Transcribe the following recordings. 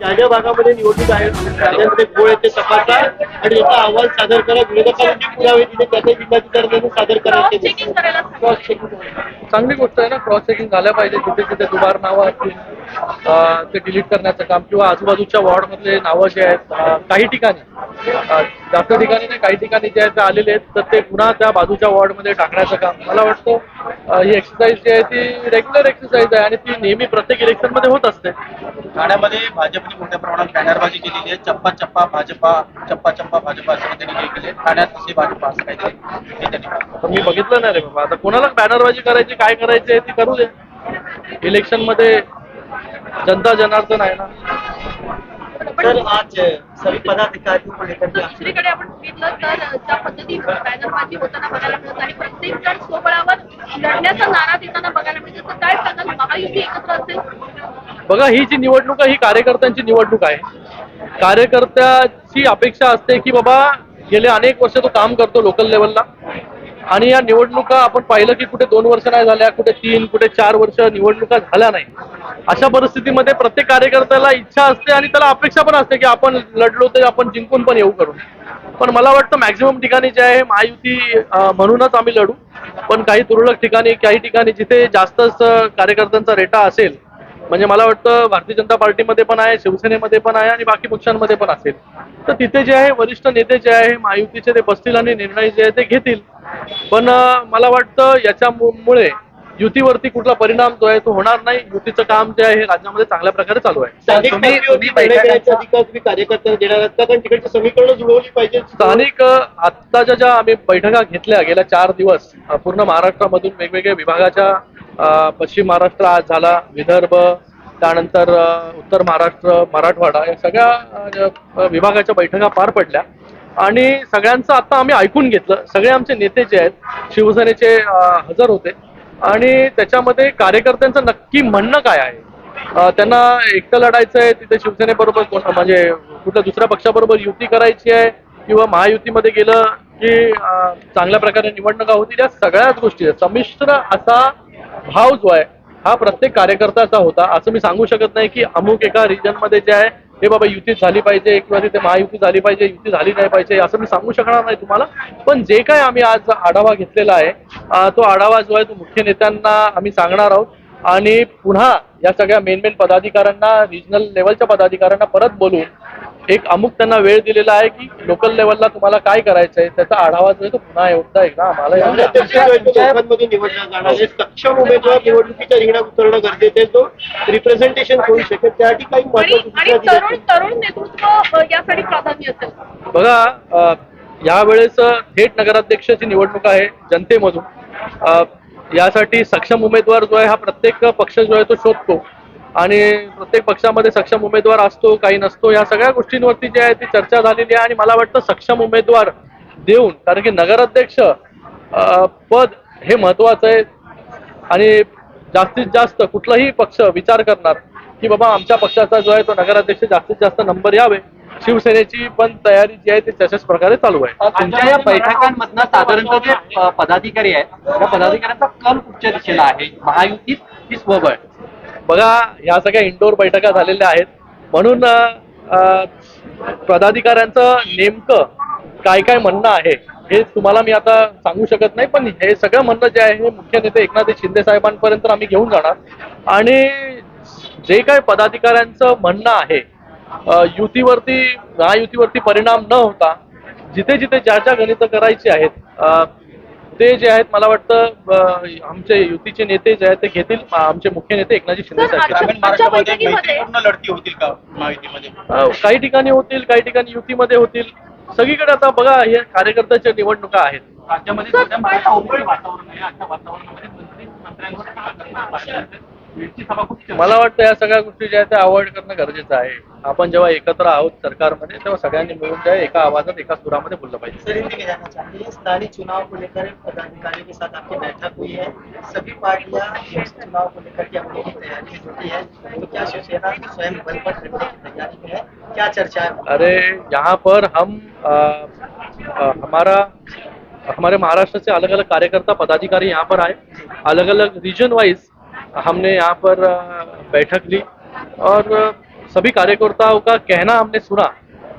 ज्या ज्या भागामध्ये निवडणूक आहे. त्याच्यामध्ये गोळ ते तपासा आणि याचा अहवाल सादर करा विरोधकांनी जे पुरावे दिले त्याचे जिल्हाधिकाऱ्यांनी सादर करायचे क्रॉस चेकिंग चांगली गोष्ट आहे ना क्रॉस चेकिंग झाल्या पाहिजे. जिथे जिथे दुबार नावं असतील ते डिलीट करण्याचं काम किंवा आजूबाजूच्या वॉर्ड मधले नावं जे आहेत काही ठिकाणी जास्त ठिकाणी नाही काही ठिकाणी जे आहेत ते आलेले आहेत तर ते पुन्हा त्या बाजूच्या वॉर्डमध्ये टाकण्याचं काम मला वाटतं ही एक्सरसाइज जी आहे ती रेग्युलर एक्सरसाइज आहे आणि ती नेहमी प्रत्येक इलेक्शनमध्ये होत असते. ठाण्यामध्ये भाजपने मोठ्या प्रमाणात बॅनरबाजी केलेली आहे. चप्पा चप्पा भाजपा चप्पा चप्पा भाजपा असे त्यांनी केले ठाण्यात असे भाजपा असं काहीतरी हे त्यांनी मी बघितलं नाही रे बाबा. आता कोणाला बॅनरबाजी करायची काय करायची आहे ती करू दे. इलेक्शनमध्ये जनता जनार्दन आहे ना. तर आज के आपसे दुसरीकडे आपण बघितलं तर ज्या पद्धतीने बॅनरबाजी होताना बघायला मिळत आणि प्रत्येक जण स्वबळावर लढण्याचा नारा देताना बघायला मिळते. तर काय सांगाल? महायुती एकत्र असेल? बघा ही जी निवडणूक आहे ही कार्यकर्त्यांची निवडणूक आहे. कार्यकर्त्याची अपेक्षा असते की बाबा गेले अनेक वर्ष तो काम करतो लोकल लेवलला आणि या निवडणुका आपण पाहिलं की कुठे दोन वर्ष नाही झाल्या कुठे तीन कुठे चार वर्ष निवडणुका झाल्या नाही. अशा परिस्थितीमध्ये प्रत्येक कार्यकर्त्याला इच्छा असते आणि त्याला अपेक्षा पण असते की आपण लढलो तर आपण जिंकून पण येऊ करू पण मला वाटतं मॅक्झिमम ठिकाणी जे आहे महायुती म्हणूनच आम्ही लढू. पण काही तुरळक ठिकाणी काही ठिकाणी जिथे जास्तच कार्यकर्त्यांचा रेटा असेल म्हणजे मला वाटतं भारतीय जनता पार्टीमध्ये पण आहे शिवसेनेमध्ये पण आहे आणि बाकी पक्षांमध्ये पण असेल. तर तिथे जे आहे वरिष्ठ नेते जे आहे महायुतीचे ते बसतील आणि निर्णय जे आहे ते घेतील. पण मला वाटतं याच्यामुळे युतीवरती कुठला परिणाम जो आहे तो होणार नाही. युतीचं काम जे आहे हे राज्यामध्ये चांगल्या प्रकारे चालू आहे. स्थानिक आत्ताच्या ज्या आम्ही बैठका घेतल्या गेल्या चार दिवस पूर्ण महाराष्ट्रामधून वेगवेगळ्या विभागाच्या पश्चिम महाराष्ट्र आज झाला विदर्भ त्यानंतर उत्तर महाराष्ट्र मराठवाडा या सगळ्या विभागाच्या बैठका पार पडल्या. आणि सगळ्यांचं आता आम्ही ऐकून घेतलं. सगळे आमचे नेते जे आहेत शिवसेनेचे हजर होते. आणि त्याच्यामध्ये कार्यकर्त्यांचं नक्की म्हणणं काय आहे? त्यांना एकटं लढायचं आहे तिथे शिवसेनेबरोबर कोण म्हणजे कुठल्या दुसऱ्या पक्षाबरोबर युती करायची आहे किंवा महायुतीमध्ये गेलं की चांगल्या प्रकारे निवडणुका होतील या सगळ्याच गोष्टी आहेत. संमिश्र असा भाव जो आहे हा प्रत्येक कार्यकर्त्याचा होता. असं मी सांगू शकत नाही की अमुक एका रिजनमध्ये जे आहे हे बाबा युती झाली पाहिजे एकवारी ते महायुती झाली पाहिजे युती झाली नाही पाहिजे असं मी सांगू शकणार नाही तुम्हाला. पण जे काय आम्ही आज आढावा घेतलेला आहे तो आढावा जो आहे तो मुख्य नेत्यांना आम्ही सांगणार आहोत. आणि पुन्हा या सगळ्या मेन मेन पदाधिकाऱ्यांना रिजनल लेवलच्या पदाधिकाऱ्यांना परत बोलून एक अमुक त्यांना वेळ दिलेला आहे की लोकल लेवलला तुम्हाला काय करायचं आहे त्याचा आढावा जो आहे तो पुन्हा एकदा एकदा आम्हाला जो निवडला जाणार आहे. सक्षम उमेदवार निवडणुकीच्या रिंगणात उतरणं गरजेचं आहे. तो रिप्रेझेंटेशन होऊ शकेल. त्यासाठी काही महत्वाची तरुण नेतृत्व यासाठी प्राधान्य असेल. बघा यावेळेस थेट नगराध्यक्षाची निवडणूक आहे जनतेमधून. यासाठी सक्षम उमेदवार जो आहे हा प्रत्येक पक्ष जो आहे तो शोधतो. आणि प्रत्येक पक्षामध्ये सक्षम उमेदवार असतो काही नसतो या सगळ्या गोष्टींवरती जी आहे ती चर्चा झालेली आहे आणि मला वाटतं सक्षम उमेदवार देऊन कारण की नगराध्यक्ष पद हे महत्वाचं आहे. आणि जास्तीत जास्त कुठलाही पक्ष विचार करणार की बाबा आमच्या पक्षाचा जो आहे तो नगराध्यक्ष जास्तीत जास्त नंबर यावे. शिवसेनेची पण तयारी जी आहे ती तशाच प्रकारे चालू आहे. तुमच्या या बैठकांमधनं साधारणतः जे पदाधिकारी आहेत त्या पदाधिकाऱ्यांचा कल कुठच्या दिशेला आहे? महायुतीत की स्वबळ? बघा ह्या सगळ्या इंडोर बैठका झालेल्या आहेत. म्हणून अ, पदाधिकाऱ्यांचं नेमकं काय काय म्हणणं आहे हे तुम्हाला मी आता सांगू शकत नाही पण हे सगळं म्हणणं जे आहे हे मुख्य नेते एकनाथ शिंदे साहेबांपर्यंत आम्ही घेऊन जाणार. आणि जे काय पदाधिकाऱ्यांचं म्हणणं आहे युतीवरती महायुतीवरती परिणाम न होता जिथे जिथे ज्या ज्या गणितं करायची आहेत ते जे आहेत मला वाटतं आमचे युतीचे नेते जे आहेत ते घेतील. आमचे मुख्य नेते एकनाथजी शिंदे लढती होतील का काही ठिकाणी होतील काही ठिकाणी युतीमध्ये होतील. सगळीकडे आता बघा हे कार्यकर्त्याच्या निवडणुका आहेत. राज्यामध्ये मला वाटतं या सगळ्या गोष्टी ज्या आहेत त्या अवॉइड करणं गरजेचं आहे. आपण जेव्हा एकत्र आहोत सरकारमध्ये तेव्हा सगळ्यांनी मिळून जे आहे एका आवाजात एका सुरामध्ये बोललं पाहिजे. स्थानीय चुनाव को लेकर पदाधिकारियों के साथ आपकी बैठक हुई है। सभी पार्टियां इस चुनाव को लेकर के अपनी भी तैयारी में जुटी है। तो क्या शिवसेना स्वयं बल पर लड़ने की तैयारी में है? क्या चर्चा है? अरे यहाँ पर हम हमारा हमारे महाराष्ट्र से अलग अलग कार्यकर्ता पदाधिकारी यहाँ पर आए। अलग अलग रीजन वाइज हमने यहाँ पर बैठक ली और सभी कार्यकर्ताओं का कहना हमने सुना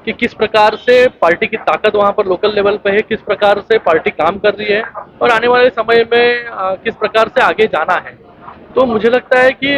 कि किस प्रकार से पार्टी की ताकत वहाँ पर लोकल लेवल पे है, किस प्रकार से पार्टी काम कर रही है और आने वाले समय में किस प्रकार से आगे जाना है। तो मुझे लगता है कि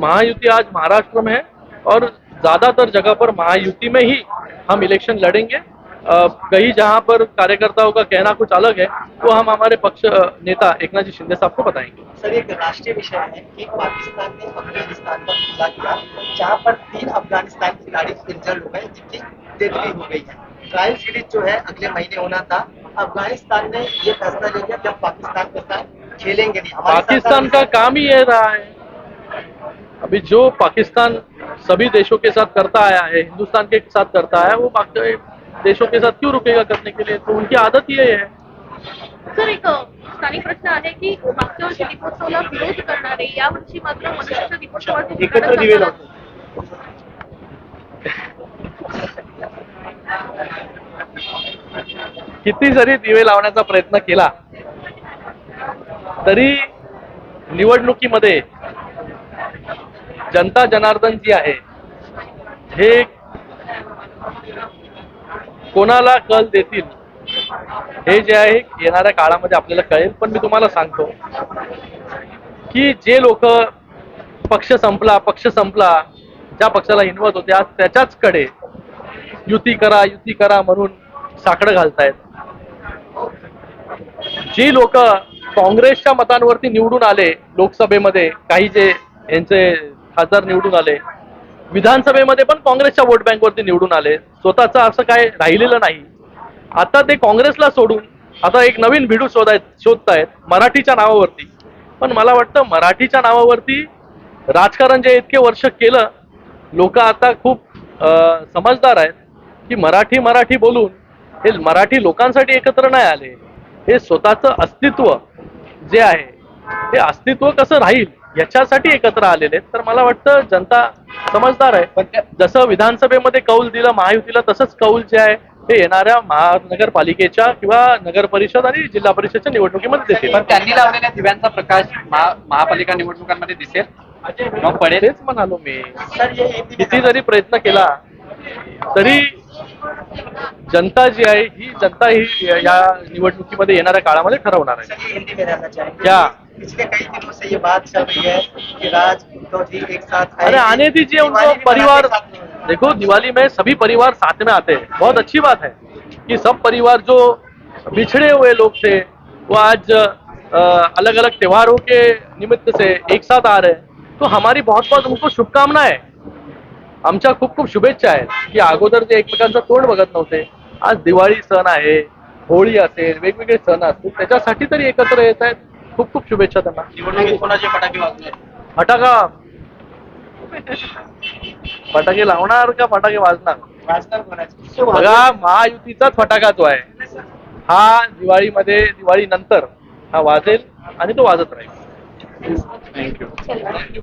महायुति आज महाराष्ट्र में है और ज़्यादातर जगह पर महायुति में ही हम इलेक्शन लड़ेंगे। कहीं जहाँ पर कार्यकर्ताओं का कहना कुछ अलग है वो हम हमारे पक्ष नेता एकनाथ जी शिंदे साहब को बताएँगे। सर एक राष्ट्रीय विषय है। कि पाकिस्तान ने अफ़गानिस्तान पर हमला किया जहाँ पर तीन अफ़गानिस्तान खिलाड़ी इंजर्ड हो गए जिनकी डेथ भी हो गई है। ट्रायल सीरीज़ जो है अगले महीने होना था। अफ़गानिस्तान ने ये फैसला ले लिया कि अब पाकिस्तान के साथ खेलेंगे नहीं। पाकिस्तान का काम ही ये रहा है। अभी जो पाकिस्तान सभी देशों के साथ करता आया है हिंदुस्तान के साथ करता है वो देशों के साथ क्यों रुकेगा करने के लिए? तो उनकी आदत ये है। सर एक स्थानिक प्रश्न आहे की मागच्या वर्षी दीपोत्सवाला विरोध करणारे यावर्षी मात्र मनुष्याच्या दीपोत्सवाचे एकत्र दिवे किती जरी दिवे लावण्याचा प्रयत्न केला तरी निवडणुकीमध्ये जनता जनार्दन जी आहे हे कोणाला कल देतील हे जे आहे येणाऱ्या काळामध्ये आपल्याला कळेल. पण मी तुम्हाला सांगतो की जे लोक पक्ष संपला पक्ष संपला ज्या पक्षाला हिनवत होते आज त्याच्याच कडे युती करा युती करा म्हणून साकडं घालतायत. जी लोक काँग्रेसच्या मतांवरती निवडून आले लोकसभेमध्ये काही जे यांचे खासदार निवडून आले विधानसभेमध्ये पण काँग्रेसच्या वोट बँकवरती निवडून आले. स्वतःचं असं काय राहिलेलं नाही. आता ते काँग्रेसला सोडून आता एक नवीन भिडू शोधाय शोधतायत मराठीच्या नावावरती. पण मला वाटतं मराठीच्या नावावरती राजकारण जे इतके वर्ष केलं लोक आता खूप समजदार आहेत की मराठी मराठी बोलून हे मराठी लोकांसाठी एकत्र नाही आले. हे स्वतःचं अस्तित्व जे आहे हे अस्तित्व कसं राहील? याच्यासाठी एकत्र आलेले आहेत. तर मला वाटतं जनता समजदार आहे. पण जसं विधानसभेमध्ये कौल दिलं महायुतीला तसंच कौल जे आहे हे येणाऱ्या महानगरपालिकेच्या किंवा नगर परिषद आणि जिल्हा परिषदच्या निवडणुकीमध्ये देतील पण त्यांनी लावलेल्या दिव्यांचा प्रकाश महा- महापालिका निवडणुकांमध्ये दिसेल. मग पडेल. तेच म्हणालो में. किती जरी प्रयत्न केला तरी जनता जी आहे ही जनता ही या निवडणुकीमध्ये येणाऱ्या काळामध्ये ठरवणार आहे. क्या? पिछले कई दिनों से ये बात चल रही है कि राज उद्धव जी एक साथ अरे आने दीजिए उनको परिवार। देखो दिवाली में सभी परिवार साथ में आते हैं। बहुत अच्छी बात है कि सब परिवार जो बिछड़े हुए लोग थे वो आज अलग अलग त्योहारों के निमित्त से एक साथ आ रहे हैं। तो हमारी बहुत बहुत उनको शुभकामनाएँ। आमच्या खूप खूप शुभेच्छा आहेत की अगोदर जे एकमेकांचं तोंड बघत नव्हते आज दिवाळी सण आहे होळी असेल वेगवेगळे सण असतील त्याच्यासाठी तरी एकत्र येत आहेत. खूप खूप शुभेच्छा त्यांना. निवडणुकीत कोणाचे फटाके वाजले? फटाका. फटाके लावणार का फटाके वाजणार? वाजणार कोणाचे? बघा महायुतीचाच फटाका जो आहे हा दिवाळीमध्ये दिवाळी नंतर हा वाजेल आणि तो वाजत राहील. थँक्यू